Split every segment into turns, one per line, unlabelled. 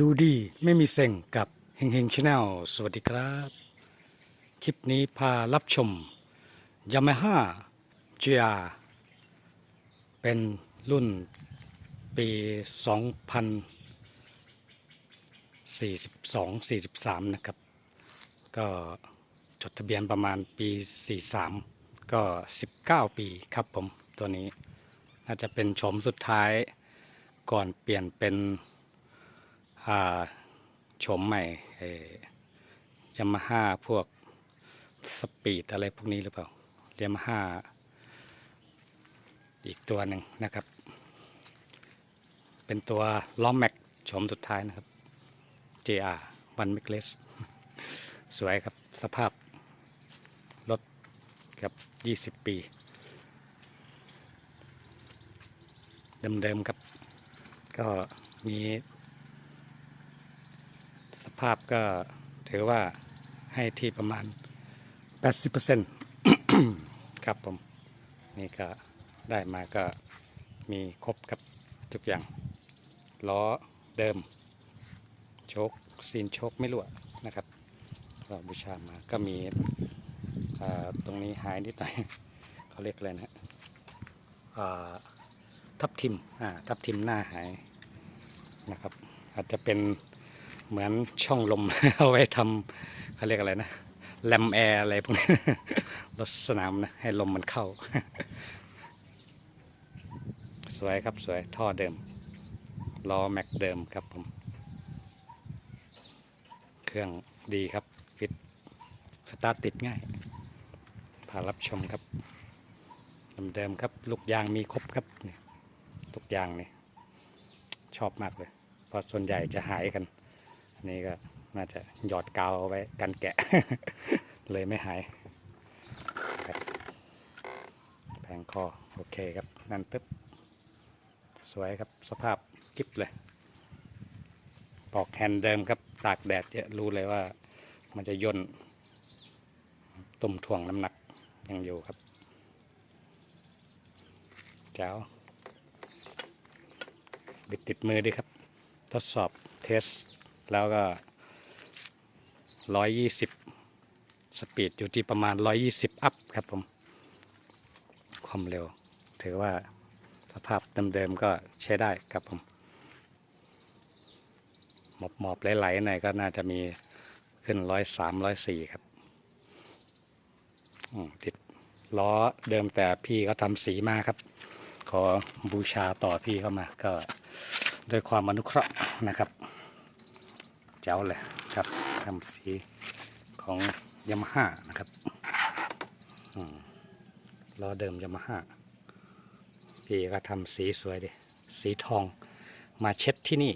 ดูดีไม่มีเซ็งกับเฮงเฮงชาแนลสวัสดีครับ คลิปนี้พารับชม Yamaha GR เป็นรุ่นปี 2042-43 นะครับ ก็จดทะเบียนประมาณปี 43 ก็ 19 ปีครับผมตัวนี้ น่าจะเป็นโฉมสุดท้ายก่อนเปลี่ยนเป็น อาโฉมใหม่ยามาฮ่าพวกสปีดอะไรพวกนี้หรือเปล่ายามาฮ่าอีกตัวหนึ่งนะครับ เป็นตัวล้อแม็กโฉมสุดท้ายนะครับ JR วันเมกเลสสวยครับสภาพรถกับ 20 ปี เดิมๆครับ ก็มี ภาพก็ถือว่าให้ที่ประมาณ 80%ครับผม นี่ก็ได้มาก็มีครบกับทุกอย่าง ล้อเดิม โชคซีนโชคไม่รั่วนะครับก็บูชามาก็มีอ่าตรงนี้หายนิดหน่อยเขาเรียกอะไรนะอ่าทับทิมอ่าทับทิมหน้าหายนะครับ อาจจะเป็น เหมือนช่องลม เอาไว้ทำเขาเรียกอะไรนะแลมแอร์อะไรพวกนี้รถสนามนะ ให้ลมมันเข้า สวยครับสวยท่อเดิมล้อแม็กเดิมครับผม เครื่องดีครับ ฟิตสตาร์ทติดง่ายพารับชมครับเดิมครับ ลูกยางมีครบครับนี่ลูกยางนี่ชอบมากเลย เพราะส่วนใหญ่จะหายกัน นนี้ก็น่าจะหยอดกาวเอาไว้กันแกะ เลยไม่หายแผงคอโอเคครับ นั่นปึ๊บ สวยครับสภาพกิ๊บเลย ปอกแฮนด์เดิมครับ ตากแดดเยอะรู้เลยว่ามันจะย่นตุ่มถ่วงน้ำหนักยังอยู่ครับแจ๋วบิดติดมือดีครับ ทดสอบเทส แล้วก็120สปีดอยู่ที่ประมาณ120อัพครับผม ความเร็ว ถือว่าสภาพเดิมๆก็ใช้ได้ครับผมหมอบหมอบๆไหลๆหน่อยก็น่าจะมีขึ้น103 104ครับติดล้อเดิมแต่พี่เขาทำสีมาครับ ขอบูชาต่อพี่เข้ามา ก็ด้วยความอนุเคราะห์นะครับ เจ้าเลยครับทำสีของยามาฮ่านะครับอืมล้อเดิมยามาฮ่าพี่ก็ทำสีสวยดิสีทองมาเช็ดที่นี่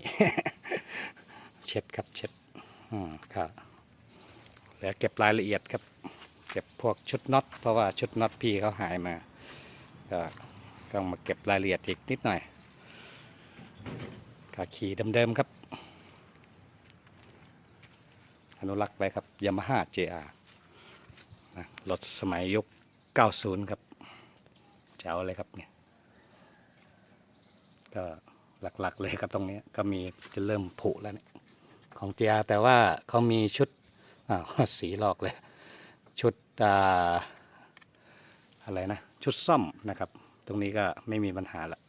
เช็ดครับเช็ดอืมครับแล้วเก็บรายละเอียดครับ เก็บพวกชุดน็อตเพราะว่าชุดน็อตพี่เขาหายมาก็ต้องมาเก็บรายละเอียดอีกนิดหน่อยขาขี่เดิมๆครับ อนุรักษ์ไว้ครับยามาฮ่า JR นะรถสมัยยุค90 ครับแจ๋วเลยครับเนี่ยก็หลักๆเลยก็ตรงนี้ก็มีจะเริ่มผุแล้วเนี่ยของ JR แต่ว่าเขามีชุดอ้าวสีหลอกเลย ชุดอ่าอะไรนะ ชุดซ่อมนะครับ ตรงนี้ก็ไม่มีปัญหาละ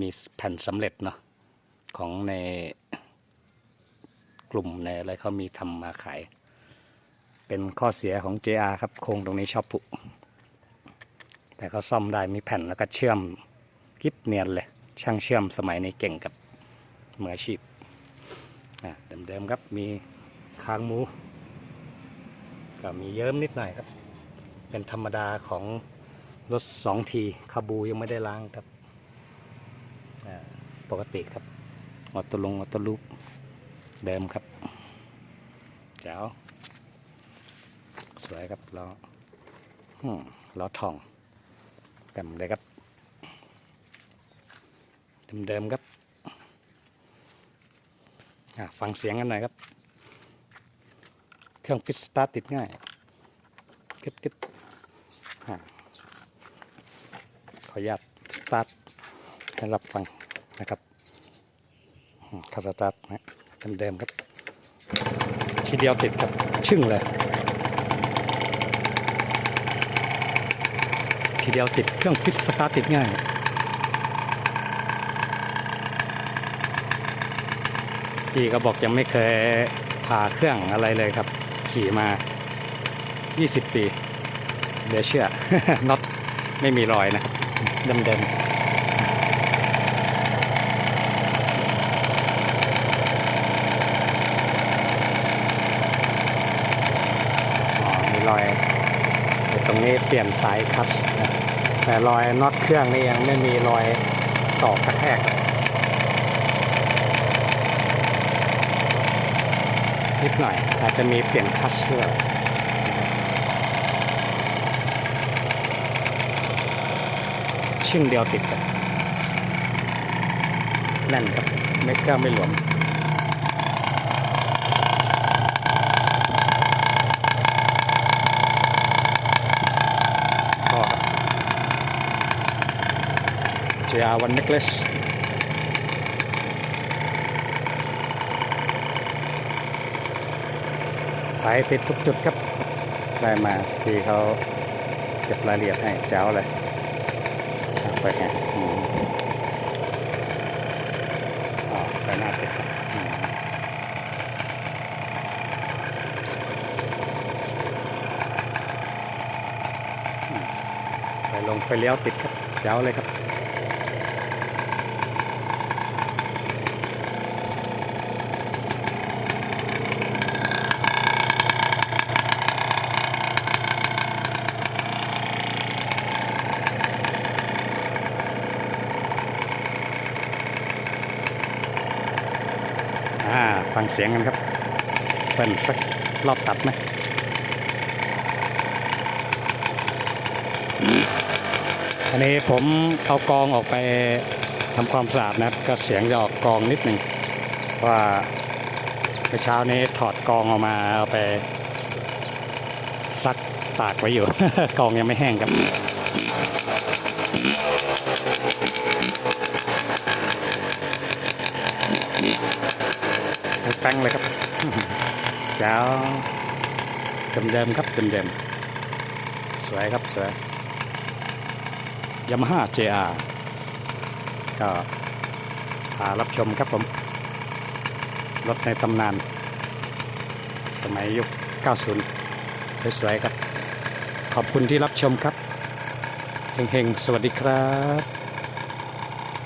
มีแผ่นสำเร็จเนาะของใน กลุ่มในอะไรเขามีทำมาขาย เป็นข้อเสียของ JR ครับโครงตรงนี้ชอบผุแต่เขาซ่อมได้มีแผ่นแล้วก็เชื่อมกิบเนียนเลย ช่างเชื่อมสมัยนี้เก่งกับมืออาชีพเดิมๆครับมีคางหมู ก็มีเยิ้มนิดหน่อยครับ เป็นธรรมดาของรถสองทีคาบูยังไม่ได้ล้างครับปกติครับออโตลงออโตลูป เดิมครับแจ๋วสวยครับล้อล้อทองเต็มเลยครับ เดิมๆครับฟังเสียงกันหน่อยครับ เครื่องฟิสตาร์ติดง่ายกึดกึดขออนุญาตสตาร์ทให้รับฟังนะครับอืมถ้าสตาร์ทนะ เดิมๆครับ ทีเดียวติดครับชึ่งเลย ทีเดียวติดเครื่องฟิตสตาร์ทติดง่ายพี่ก็บอกยังไม่เคยผ่าเครื่องอะไรเลยครับ ขี่มา 20 ปีเหลือเชื่อน็อตไม่มีรอยนะครับเดิมๆอ๋อมีรอยอยู่ตรง นี้เปลี่ยนสายคัชนะแต่รอยน็อตเครื่องนี่ยังไม่มีรอยต่อกระแทก นิดหน่อยอาจจะมีเปลี่ยนคัช์ด้วยชึ่งเดียวติดกันแน่นครับเม็ดเครื่องไม่หลวมก็ครับ JR 1 necklace สายติดทุกจุดครับ ได้มาพี่เขาเก็บรายละเอียดให้แจ๋วเลยไปไงอืมอ๋อไปหน้าติดไปลงไฟเลี้ยวติดครับแจ๋วเลยครับ ฟังเสียงกันครับเป็นสักรอบตัดไหมอันนี้ผมเอากองออกไปทำความสะอาดนะครับก็เสียงจะออกกองนิดหนึ่งว่าเมื่อเช้านี้ถอดกองออกมาเอาไปซักตากไว้อยู่ กองยังไม่แห้งครับ แป้งเลยครับเจ้าเดิมๆครับเดิมๆสวยครับสวยยามาฮ่า JR ก็พารับชมครับผม รถในตำนาน สมัยยุค 90 สวยๆครับ ขอบคุณที่รับชมครับเฮงๆ สวัสดีครับ